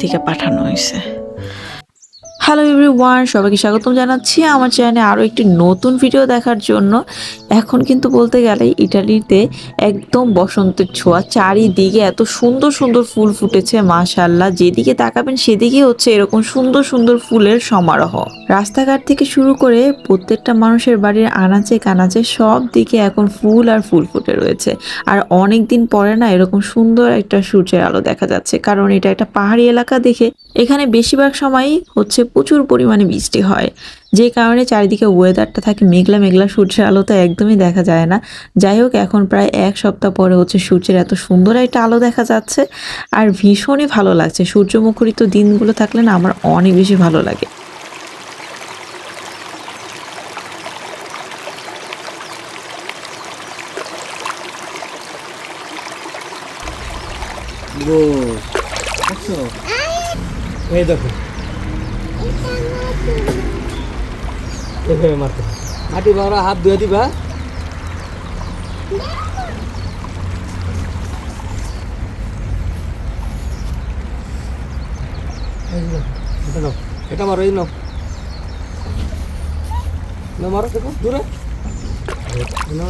থেকে পাঠানো হয়েছে। হ্যালো এভরিওয়ান, সবাইকে স্বাগতম জানাচ্ছি আমার চ্যানেলে আরও একটি নতুন ভিডিও দেখার জন্য। এখন কিন্তু বলতে গেলে ইটালিতে একদম বসন্তের ছোঁয়া, চারিদিকে এত সুন্দর সুন্দর ফুল ফুটেছে মাশাল্লাহ যেদিকে তাকাবেন সেদিকে হচ্ছে এরকম সুন্দর সুন্দর ফুলের সমারোহ। রাস্তাঘাট থেকে শুরু করে প্রত্যেকটা মানুষের বাড়ির আনাচে কানাচে সব দিকে এখন ফুল আর ফুল ফুটে রয়েছে। আর অনেক দিন পরে না এরকম সুন্দর একটা সূর্যের আলো দেখা যাচ্ছে, কারণ এটা একটা পাহাড়ি এলাকা দেখে। এখানে বেশিরভাগ সময়ই হচ্ছে প্রচুর পরিমাণে বৃষ্টি হয়। যে কারণে চারিদিকে ওয়েদারটা থাকে মেঘলা মেঘলা, সূর্যের আলো তো একদমই দেখা যায় না। যাই হোক, এখন প্রায় এক সপ্তাহ পরে হচ্ছে সূর্যের এত সুন্দর একটা আলো দেখা যাচ্ছে আর ভীষণই ভালো লাগছে। সূর্যমুখরিত দিনগুলো থাকলে না আমার অনেক বেশি ভালো লাগে। এই দেখো। এভাবে মারতে হবে। মাটি ভাঙা হাত ধুয়ে দিবা এই যে, এটা নাও এটা মারো এই নাও না মারো দেখো দূরে এই নাও,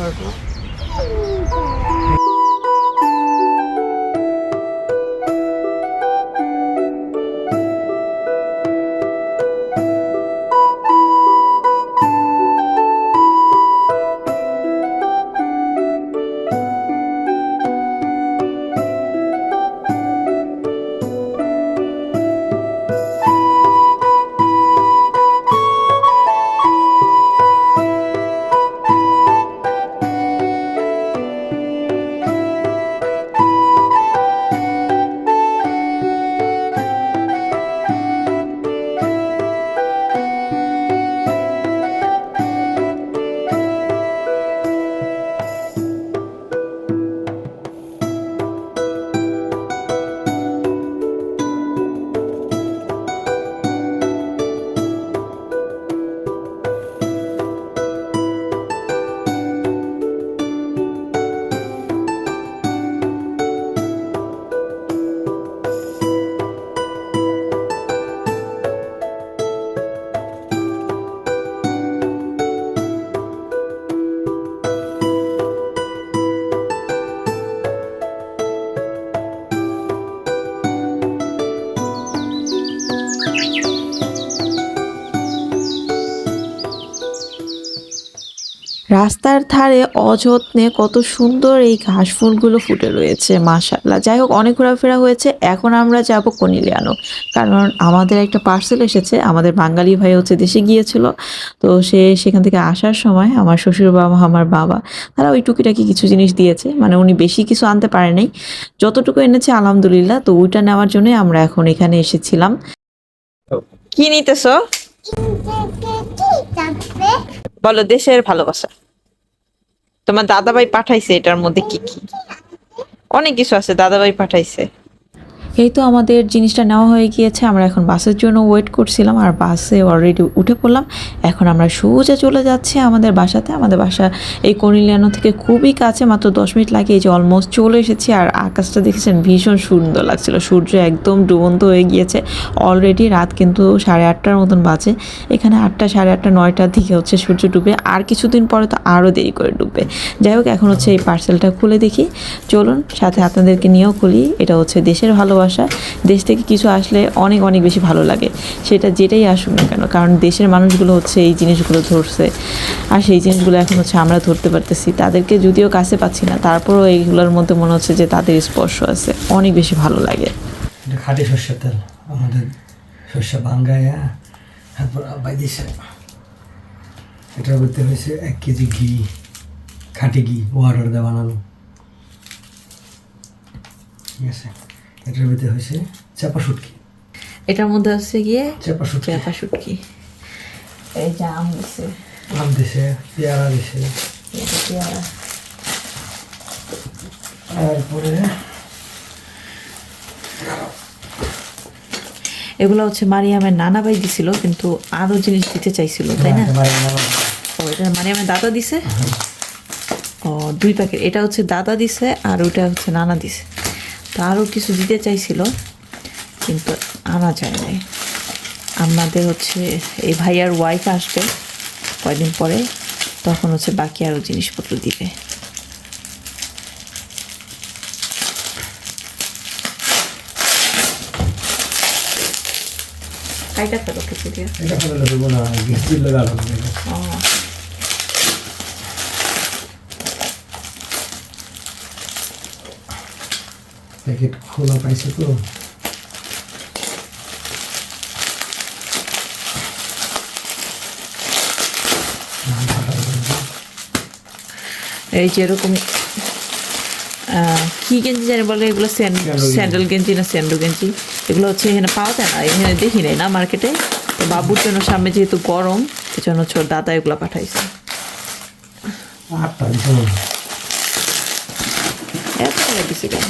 রাস্তার ধারে অযত্নে কত সুন্দর এই ঘাস ফুলগুলো ফুটে রয়েছে মাশাল্লাহ যাই হোক অনেক ঘোরাফেরা হয়েছে। এখন আমরা যাব কনিলিয়ানো। কারণ আমাদের একটা পার্সেল এসেছে আমাদের বাঙালি ভাই হচ্ছে দেশে গিয়েছিল। তো সে সেখান থেকে আসার সময় আমার শ্বশুর বাবা আমার বাবা তারা ওই টুকিটাকি কিছু জিনিস দিয়েছে। মানে উনি বেশি কিছু আনতে পারে নাই যতটুকু এনেছে আলহামদুলিল্লাহ। তো ওইটা নেওয়ার জন্যই আমরা এখন এখানে এসেছিলাম। কি নিতেছ? বলো দেশের ভালোবাসা। তোমার দাদাভাই পাঠাইছে এটার মধ্যে কি কি? অনেক কিছু আছে দাদাভাই পাঠাইছে। এই তো আমাদের জিনিসটা নেওয়া হয়ে গিয়েছে। আমরা এখন বাসের জন্য ওয়েট করছিলাম আর বাসে অলরেডি উঠে পড়লাম। এখন আমরা সোজা চলে যাচ্ছি আমাদের বাসাতে। আমাদের বাসা এই কনিলিয়ানো থেকে খুবই কাছে, মাত্র দশ মিনিট লাগে। এই যে অলমোস্ট চলে এসেছি আর আকাশটা দেখেছেন ভীষণ সুন্দর লাগছিল। সূর্য একদম ডুবন্ত হয়ে গিয়েছে। অলরেডি রাত কিন্তু সাড়ে আটটার মতন বাজে। এখানে আটটা, সাড়ে আটটা, নয়টার দিকে হচ্ছে সূর্য ডুবে। আর কিছুদিন পরে তো আরও দেরি করে ডুববে। যাই হোক, এখন হচ্ছে এই পার্সেলটা খুলে দেখি। চলুন, সাথে আপনাদেরকে নিয়েও খুলি। এটা হচ্ছে দেশের ভালোবাসা, দেশ থেকে কিছু আসলে অনেক অনেক বেশি ভালো লাগে। সেটা যেটাই আসুক না কেন, কারণ দেশের মানুষগুলো হচ্ছে এই জিনিসগুলো ধরছে। আর সেই জিনিসগুলো এখন হচ্ছে আমরা ধরতে পারতেছি। তাদেরকে যদিও কাছে পাচ্ছি না, তারপরও এইগুলোর মধ্যে মনে হচ্ছে যে তাদের স্পর্শ আছে। অনেক বেশি ভালো লাগে। খাঁটি সর্ষের তেল, আমাদের সর্ষে ভাঙ্গায়া তারপর আব্বাই এটার মধ্যে হয়েছে এক কেজি ঘি, খাঁটি ঘি, ওয়াটার দিয়ে বানানো। ঠিক আছে? এটার মধ্যে হয়েছে চাপা শুটকি। এটার মধ্যে হচ্ছে গিয়ে চাপা শুটকি। পেঁপা শুটকি। এই যে আম দিছে। আম দিছে পেয়ারা দিছে। পেয়ারা তারপরে এগুলো হচ্ছে মারিয়ামের নানা ভাই দিছিল কিন্তু আরও জিনিস দিতে চাইছিল তাই না? ও এটা মারিয়ামের দাদা দিছে? ও দুই প্যাকেট। এটা হচ্ছে দাদা দিছে আর ওটা হচ্ছে নানা দিছে। তো আরও কিছু দিতে চাইছিল কিন্তু আনা যায় নাই আমাদের হচ্ছে এই ভাইয়ার ওয়াইফ আসবে কয়দিন পরে তখন হচ্ছে বাকি আরও জিনিসপত্র দিবে। কাইটা তো লোকে দিয়ে এটা ফেলে দেবো না গ্যাস দিলে ভালো হবে ও প্যাকেট খোলা পাইছে তো। এই যেরকম আহ, কি গেঞ্জি জানি বলে এগুলো স্যান্ডেল গেঞ্জি। না স্যান্ডো গেঞ্জি? এগুলো হচ্ছে এখানে পাওয়া যায় না? এখানে দেখি নাই না মার্কেটে? তো বাবুর জন্য সামনে যেহেতু গরম এজন্য হচ্ছে দাদা এগুলো পাঠাইছে। এত দিছে কেন?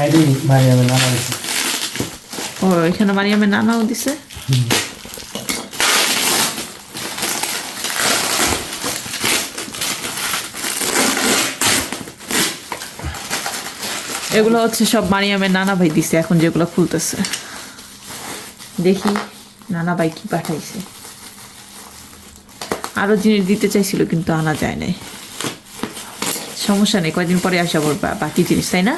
আইডি আমি নানা দিছি ও এখানে মারিয়ামের নানাও দিছে? এগুলো হচ্ছে সব মারিয়ামের নানা ভাই দিছে এখন যেগুলো খুলতেছে। দেখি নানা ভাই কি পাঠাইছে। আরও জিনিস দিতে চাইছিল কিন্তু আনা যায় নাই। সমস্যা নেই কয়দিন পরে আসা পড়বা বাকি জিনিস তাই না?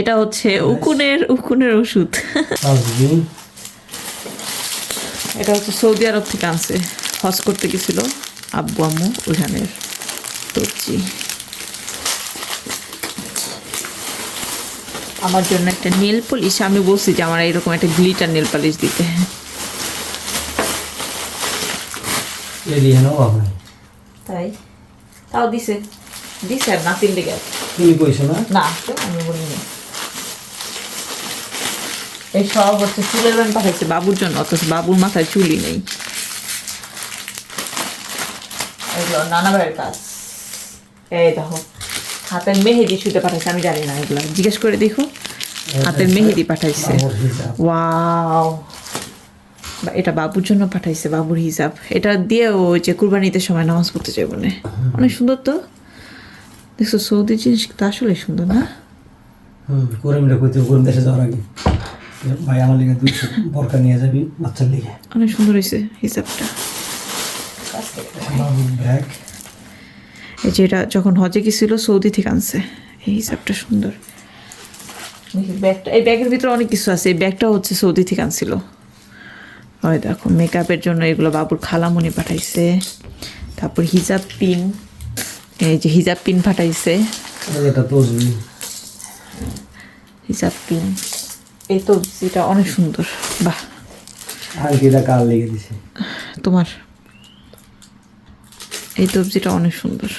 এটা হচ্ছে উকুনের উকুনের ওষুধ। এটা হচ্ছে সৌদি আরব থেকে আনছে। হজ করতে গেছিল আব্বু আম্মু ওইখানের সবজি আমার জন্য একটা নেল পলিশ। আমি বলছি যে আমার এরকম একটা গ্লিটার নেল পলিশ দিতে। তাই? তাও দিছে। দিছে আর নাতিন লেগে তুমি কইছো না? না আমি বলিনি। এই সব হচ্ছে চুলের ব্যান পাঠাইছে বাবুর জন্য অথচ বাবুর মাথায় চুলই নেই। এগুলো কাজ। এই দেখো হাতের মেহেদি শুতে পাঠাইছে আমি জানি না এগুলো। জিজ্ঞেস করে দেখো হাতের মেহেদি পাঠাইছে। ওয়াও। এটা বাবুর জন্য পাঠাইছে বাবুর হিসাব এটা দিয়ে ও যে কুরবানিতে সময় নামাজ পড়তে যাবে না অনেক সুন্দর তো? দেখছ সৌদি জিনিস তো আসলে সুন্দর না? হুম কইতে করিম দেশে যাওয়ার আগে। ভাই আমার লিগে দুইশো বরকা নিয়ে যাবি বাচ্চার লিগে। অনেক সুন্দর হয়েছে হিসাবটা। ব্যাগ এই যে এটা যখন হজে গেছিল সৌদি থেকে আনছে। এই হিসাবটা সুন্দর। ব্যাগটা এই ব্যাগের ভিতরে অনেক কিছু আছে। এই ব্যাগটা হচ্ছে সৌদি থেকে আনছিল। হয় দেখো মেকআপের জন্য এগুলো বাবুর খালামণি পাঠাইছে। তারপর হিজাব পিন। এই যে হিজাব পিন এই এটা তসবি হিজাব পিন। এই তো এটা অনেক সুন্দর। বাহ। আংটিটা কার লেগে দিছে? তোমার? এই তবজিটা অনেক সুন্দর।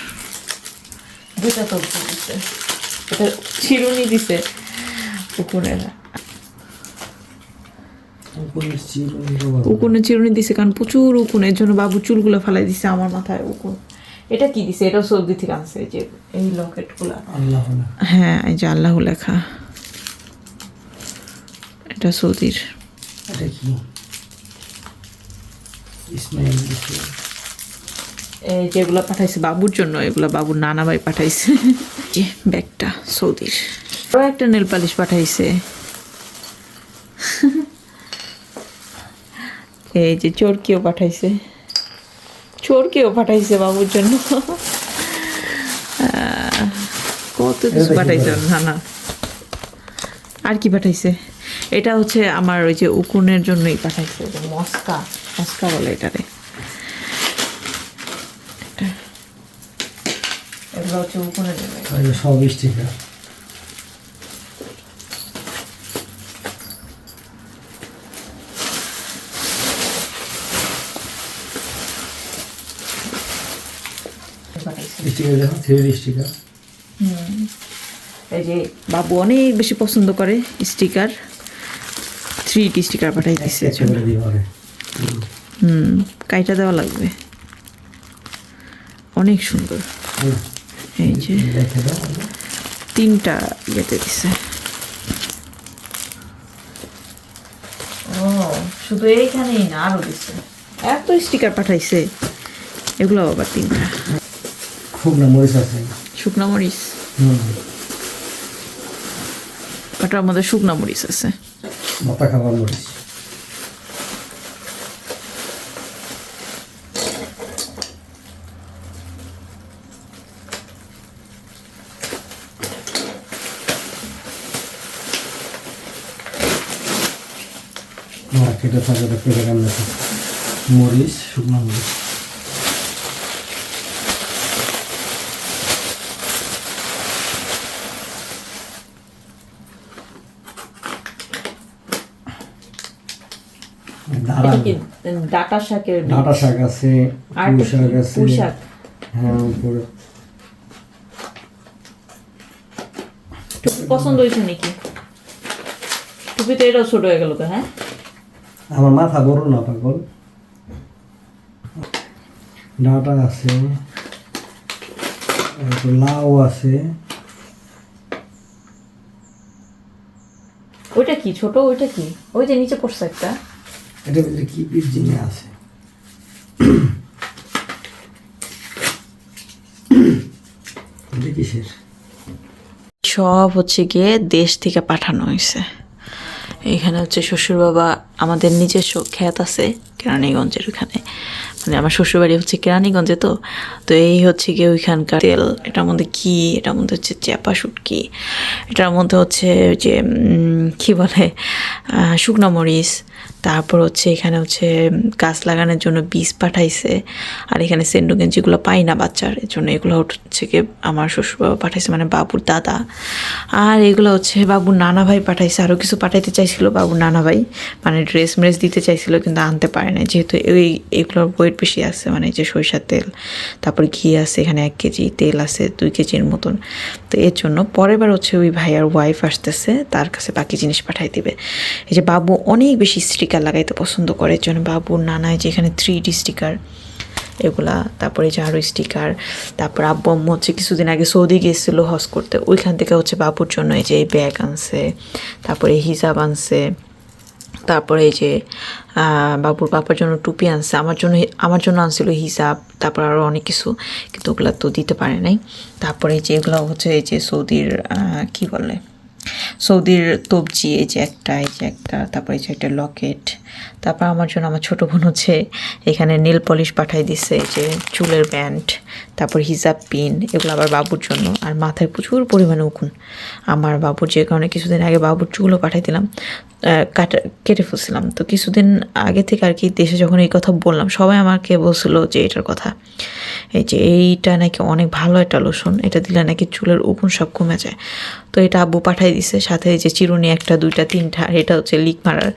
দুটা তবজি দিছে। এটা চিরুনি দিছে উকুনের। উকুনে চিরুনি দিছে কারণ প্রচুর উকুন এর জন্য বাবু চুলগুলো ফালাই দিছে আমার মাথায় উকুন। এটা কি দিছে? এটাও সৌদি থেকে আনছে এই যে এই লকেটগুলো। হ্যাঁ এই যে আল্লাহ লেখা। এটা সৌদির। এটা কি? ইসমাইল এই যেগুলো পাঠাইছে বাবুর জন্য এগুলো বাবুর নানা ভাই পাঠাইছে। যে ব্যাগটা সৌদির। আরও একটা নেল পালিশ পাঠাইছে। এই যে চোরকিও পাঠাইছে। চোরকিও পাঠাইছে বাবুর জন্য। কত কিছু পাঠাইছে? ওর নানা আর কি পাঠাইছে? এটা হচ্ছে আমার ওই যে উকুনের জন্যই পাঠাইছে মস্কা মস্কা বলে এটারে। এগুলো হচ্ছে উকুনের জন্য সব স্টিকার পাঠাইছে স্টিকার দেখো থ্রি স্টিকার এই যে বাবু অনেক বেশি পছন্দ করে স্টিকার থ্রি ডি স্টিকার পাঠাই দিচ্ছে একটা করে দিই পরে হুম কাইটা দেওয়া লাগবে। অনেক সুন্দর। হুম, এই যে রেখে তিনটা ইয়েতে দিছে। ও শুধু এইখানেই না আরও দিছে। এত স্টিকার পাঠাইছে। এগুলো আবার তিনটা। খুব না মরিচ আছে। শুকনো মরিচ? হুম। ওটার মধ্যে শুকনো মরিচ আছে। মাথা খাবার মরিচ। না কেটে থাকে তো কেটে কেমন মরিচ শুকনো মরিচ। ডাটা শাকের ডাঁটা শাক আছে পুঁই শাক আছে। হ্যাঁ উপরে। পছন্দ হয়েছে নাকি? টুপি তো এটাও ছোট হয়ে গেল তো হ্যাঁ? আমার মাথা বড় না পাগল। ডাঁটা আছে লাউ আছে। ওইটা কি ছোট ওইটা কি? ওই যে নিচে পড়ছে একটা। এটা ভিতরে কি বীজ জিনিস আছে। এটা কিসের? সব হচ্ছে গিয়ে দেশ থেকে পাঠানো হয়েছে। এখানে হচ্ছে শ্বশুর বাবা আমাদের নিজস্ব খ্যাত আছে কেরানীগঞ্জের ওখানে। মানে আমার শ্বশুরবাড়ি হচ্ছে কেরানীগঞ্জে তো। তো এই হচ্ছে গিয়ে ওইখানকার তেল। এটার মধ্যে ঘি এটার মধ্যে হচ্ছে চ্যাপা শুটকি। এটার মধ্যে হচ্ছে যে কি বলে? শুকনো মরিচ। তারপর হচ্ছে এখানে হচ্ছে গাছ লাগানোর জন্য বীজ পাঠাইছে। আর এখানে সেন্ডু গেঞ্জিগুলো পাই না বাচ্চার এর জন্য এগুলো হচ্ছে কি আমার শ্বশুর বাবা পাঠাইছে মানে বাবুর দাদা। আর এগুলো হচ্ছে বাবুর নানা ভাই পাঠাইছে, আরও কিছু পাঠাইতে চাইছিল বাবুর নানা ভাই মানে ড্রেস ম্রেস দিতে চাইছিল, কিন্তু আনতে পারে না যেহেতু এই, এগুলোর ওয়েট বেশি আছে মানে যে সরিষার তেল, তারপর ঘি আছে, এখানে এক কেজি, তেল আছে দুই কেজির মতন। তো এর জন্য পরের বার হচ্ছে ওই ভাইয়ার ওয়াইফ আসতেছে, তার কাছে বাকি জিনিস পাঠাই দিবে। এই যে বাবু অনেক বেশি স্টিকার লাগাইতে পছন্দ করে এর জন্য বাবুর নানায় যে এখানে থ্রি ডি স্টিকার এগুলা, তারপরে যে আরও স্টিকার তারপর আব্বু আম্মু হচ্ছে কিছুদিন আগে সৌদি গিয়েছিল হজ করতে, ওইখান থেকে হচ্ছে বাবুর জন্য এই যে এই ব্যাগ আনছে, তারপরে হিজাব আনছে। তারপরে এই যে বাবুর পাপার জন্য টুপি আনছে, আমার জন্য আমার জন্য আনছিল হিসাব তারপর আরও অনেক কিছু, কিন্তু ওগুলো তো দিতে পারে নাই। তারপরে এই যে এগুলো হচ্ছে এই যে সৌদির কি বলে, সৌদির তবজি, এই যে একটা, এই যে একটা, তারপরে এই যে একটা লকেট, তারপর আমার জন্য আমার ছোটো বোন হচ্ছে এখানে নীল পলিশ পাঠাই দিছে, এই যে চুলের ব্যান্ড। তারপর হিজাব, পিন, এগুলো আবার বাবুর জন্য। আর মাথায় প্রচুর পরিমাণে উকুন। আমার বাবুর যে কারণে কিছুদিন আগে বাবুর চুলও পাঠাই দিলাম কাটা, কেটে ফেলছিলাম। তো কিছুদিন আগে থেকে আর কি দেশে যখন এই কথা বললাম, সবাই আমাকে বলছিল যে এটার কথা। এই যে এইটা নাকি অনেক ভালো একটা লোশন, এটা দিলে নাকি চুলের উকুন সব কমে যায়। তো এটা আব্বু পাঠাই দিছে, সাথে যে চিরুনি একটা, দুইটা, তিনটা, আর এটা হচ্ছে লিক মারার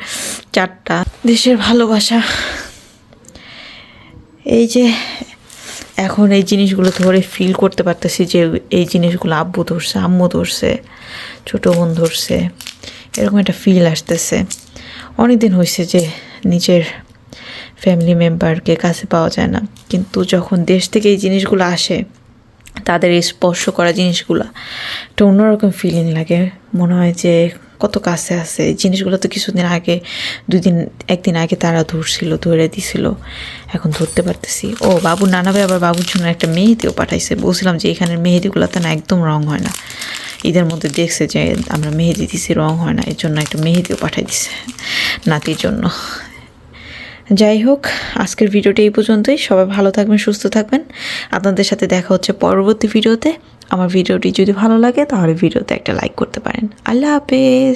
চারটা। দেশের ভালোবাসা। এই যে এখন এই জিনিসগুলো ধরে ফিল করতে পারতেছি যে এই জিনিসগুলো আব্বু ধরছে, আম্মু ধরছে, ছোটো বোন ধরছে, এরকম একটা ফিল আসতেছে। অনেক দিন হয়েছে যে নিজের ফ্যামিলি মেম্বারকে কাছে পাওয়া যায় না। কিন্তু যখন দেশ থেকে এই জিনিসগুলো আসে, তাদের স্পর্শ করা জিনিসগুলো, একটা অন্যরকম ফিলিং লাগে। মনে হয় যে কত কাছে আছে। জিনিসগুলো তো কিছুদিন আগে দুই দিন একদিন আগে তারা ধরছিল, ধরে দিছিল। এখন ধরতে পারতেছি। ও বাবুর নানা ভাই আবার বাবুর জন্য একটা মেহেদিও পাঠাইছে। বলছিলাম যে এখানের মেহেদিগুলোতে না একদম রং হয় না। ঈদের মধ্যে দেখছে যে আমরা মেহেদি দিছি, রং হয় না। এর জন্য একটা মেহেদিও পাঠাই দিছে নাতির জন্য। যাই হোক, আজকের ভিডিওটি এই পর্যন্তই। সবাই ভালো থাকবেন, সুস্থ থাকবেন। আপনাদের সাথে দেখা হচ্ছে পরবর্তী ভিডিওতে। আমার ভিডিওটি যদি ভালো লাগে তাহলে ভিডিওতে একটা লাইক করতে পারেন। আল্লাহ হাফেজ!